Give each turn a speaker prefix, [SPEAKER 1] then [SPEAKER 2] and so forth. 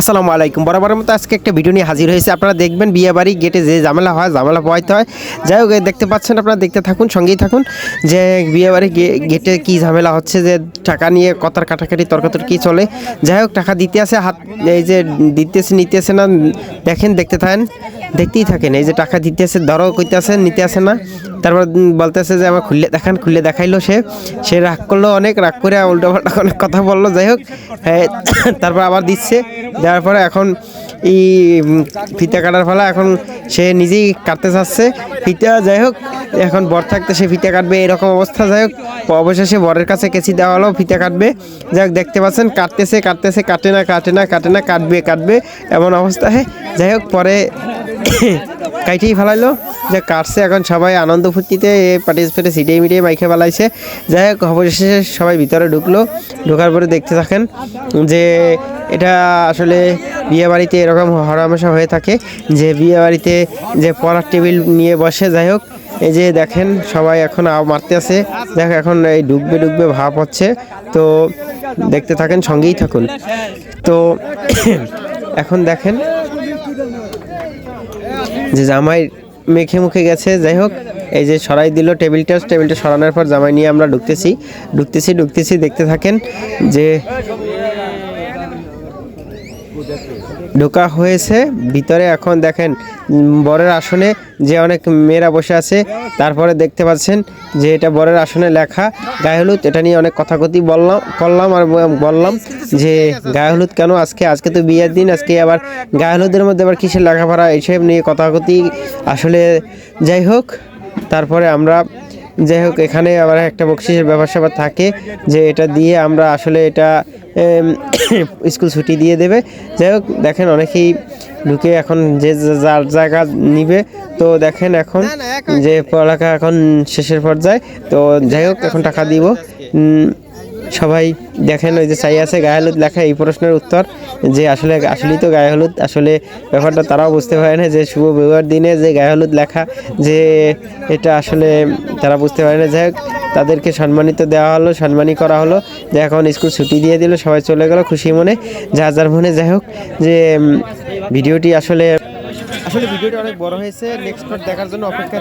[SPEAKER 1] আসসালামু আলাইকুম। বরাবরের মতো আজকে একটা ভিডিও নিয়ে হাজির হয়েছে। আপনারা দেখবেন বিয়ে বাড়ি গেটে যে ঝামেলা হয় ঝামেলা পোয়াইতে হয়। যাই হোক দেখতে পাচ্ছেন আপনারা দেখতে থাকুন সঙ্গেই থাকুন যে বিয়ে বাড়ি গেটে কী ঝামেলা হচ্ছে যে টাকা নিয়ে কতার কাটাকাটি তর্কাতর্কি চলে। যাই হোক টাকা দিতে আসে হাত এই যে দিতেছে নিতে আসে না দেখেন দেখতে থাকেন দেখতেই থাকেন। এই যে টাকা দিতে আসে ধরো কইতে আসে নিতে আসে না। তারপর বলতেছে যে আমার খুললে দেখান খুললে দেখাইলো সে। সে রাগ করল অনেক রাগ করে উল্টো পাল্টা অনেক কথা বলল। যাই হোক হ্যাঁ, তারপর আবার দিচ্ছে। দেওয়ার পরে এখন এই ফিতা কাটার ফলে এখন সে নিজেই কাটতে চাচ্ছে। ফিতা যাই হোক, এখন বর থাকতে সে ফিতা কাটবে, এরকম অবস্থা। যাই হোক, অবশেষে বরের কাছে কেচি দেওয়া হলো, ফিতা কাটবে। যাই হোক, দেখতে পাচ্ছেন, কাটতেছে কাটতেছে, কাটে না কাটে না কাটে না, কাটবে কাটবে, এমন অবস্থায় যাই হোক, পরে কাইটেই ফেলাইলো। যে কাটছে, এখন সবাই আনন্দ ফুর্তিতে পার্টিসিপেটে সিটিয়ে মিটিয়ে মাইকে ফেলাইছে। যাই হোক, অবশেষে সবাই ভিতরে ঢুকলো। ঢোকার পরে দেখতে থাকেন যে এটা আসলে বিয়ে বাড়িতে এরকম হরামেশা হয়ে থাকে যে বিয়ে বাড়িতে যে পড়ার টেবিল নিয়ে বসে, যাই হোক, এই যে দেখেন সবাই এখন মারতে আছে। দেখ, এখন এই ডুববে ডুববে ভাব হচ্ছে। তো দেখতে থাকেন, সঙ্গেই থাকুন। তো এখন দেখেন যে জামাই মেখে মুখে গেছে, যাই হোক, এই যে সরাই দিল টেবিলটা। টেবিলটা সরানোর পর জামাই নিয়ে আমরা ঢুকতেছি। ঢুকতেছি ঢুকতেছি, দেখতে থাকেন যে ঢোকা হয়েছে। ভিতরে এখন দেখেন বরের আসনে যে অনেক মেয়েরা বসে আছে, তারপরে দেখতে পাচ্ছেন যে এটা বরের আসনে লেখা, গায়ে হলুদ। এটা নিয়ে অনেক কথাকথি বললাম, করলাম আর বললাম যে গায়ে হলুদ কেন? আজকে আজকে তো বিয়ের দিন, আজকে আবার গায়ে হলুদের মধ্যে আবার কিসের লেখাপড়া? এইসব নিয়ে কথাকথি আসলে যাই হোক, তারপরে আমরা যাই হোক, এখানে আবার একটা বকশিসের ব্যবসা থাকে যে এটা দিয়ে আমরা আসলে এটা স্কুল ছুটি দিয়ে দেবে। যাই হোক দেখেন অনেকেই ঢুকে এখন যে যার জায়গা নিবে। তো দেখেন এখন যে পড়ালেখা এখন শেষের পর্যায়ে। তো যাই হোক এখন টাকা দিব। সবাই দেখেন ওই যে চাই আছে গায়ে হলুদ লেখা এই প্রশ্নের উত্তর। যে আসলে আসলেই তো গায়ে হলুদ। আসলে ব্যাপারটা তারাও বুঝতে পারে না যে শুভ বিবাহের দিনে যে গায়ে হলুদ লেখা যে এটা আসলে তারা বুঝতে পারে না। যাই হোক তাদেরকে সম্মানিত দেওয়া হলো, সম্মানী করা হলো। যে এখন স্কুল ছুটি দিয়ে দিল, সবাই চলে গেল খুশি মনে। যা যার মনে, যাই হোক, যে ভিডিওটি আসলে আসলে ভিডিওটি অনেক বড় হয়েছে নেক্সট দেখার জন্য অপেক্ষা